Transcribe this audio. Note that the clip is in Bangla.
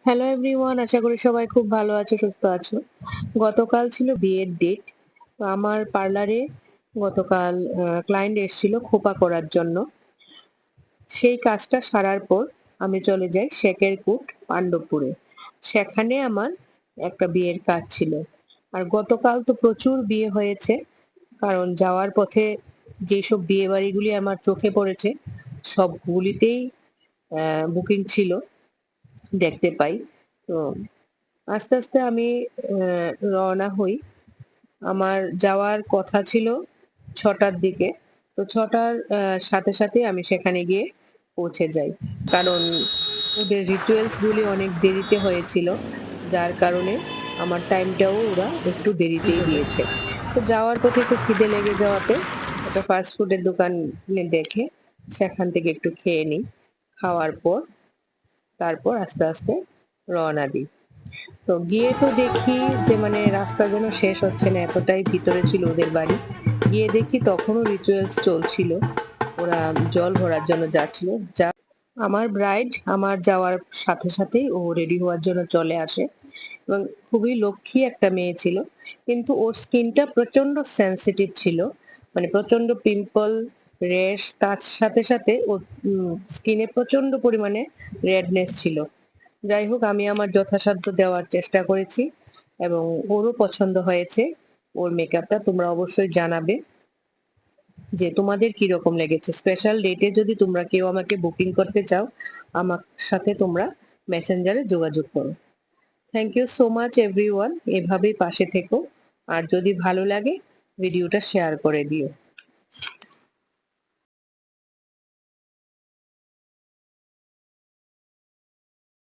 হ্যালো এভরিওয়ান আশা করি সবাই খুব ভালো আছো, সুস্থ আছো। গতকাল ছিল বিয়ের ডেট তো আমার পার্লারে গতকাল ক্লায়েন্ট এসেছিল খোপা করার জন্য। সেই কাজটা সারার পর আমি চলে যাই শেখের কুট পাণ্ডবপুরে। সেখানে আমার একটা বিয়ের কাজ ছিল। আর গতকাল তো প্রচুর বিয়ে হয়েছে। কারণ যাওয়ার পথে যেসব বিয়ে বাড়িগুলি আমার চোখে পড়েছে, সবগুলিতেই বুকিং ছিল। দেখতে পাই। তো আস্তে আস্তে আমি রওনা হই। আমার যাওয়ার কথা ছিল ছটার দিকে। তো ছটার সাথে সাথে আমি সেখানে গিয়ে পৌঁছে যাই। কারণ ওদের রিচুয়ালস গুলি অনেক দেরিতে হয়েছিল। যার কারণে আমার টাইমটাও ওরা একটু দেরিতেই দিয়েছে। তো যাওয়ার পথে একটু খিদে লেগে যাওয়াতে একটা ফাস্ট ফুডের দোকান দেখে সেখান থেকে একটু খেয়ে নিই। খাওয়ার পর তারপর আস্তে আস্তে রওনা দিই। তো গিয়ে তো দেখি যে মানে রাস্তা যেন শেষ হচ্ছে না, এতটাই ভিতরে ছিল ওদের বাড়ি। গিয়ে দেখি তখনও রিচুয়ালস চলছিল। ওরা জল ভরার জন্য যাচ্ছিল। যা আমার ব্রাইড আমার যাওয়ার সাথে সাথেই ও রেডি হওয়ার জন্য চলে আসে। এবং খুবই লক্ষ্মী একটা মেয়ে ছিল। কিন্তু ওর স্কিনটা প্রচণ্ড সেন্সিটিভ ছিল। মানে প্রচণ্ড পিম্পল রেশ তার সাথে সাথে ওর স্কিনে প্রচণ্ড পরিমাণে রেডনেস ছিল। যাই হোক, আমি আমার যথাসাধ্য দেওয়ার চেষ্টা করেছি এবং ওরও পছন্দ হয়েছে। ওর মেকআপটা তোমরা অবশ্যই জানাবে যে তোমাদের কি রকম লেগেছে। স্পেশাল ডেটে যদি তোমরা কেউ আমাকে বুকিং করতে চাও, আমার সাথে তোমরা মেসেঞ্জারে যোগাযোগ করো। Thank you so much everyone এভাবেই পাশে থেকো। আর যদি ভালো লাগে ভিডিওটা শেয়ার করে দিও।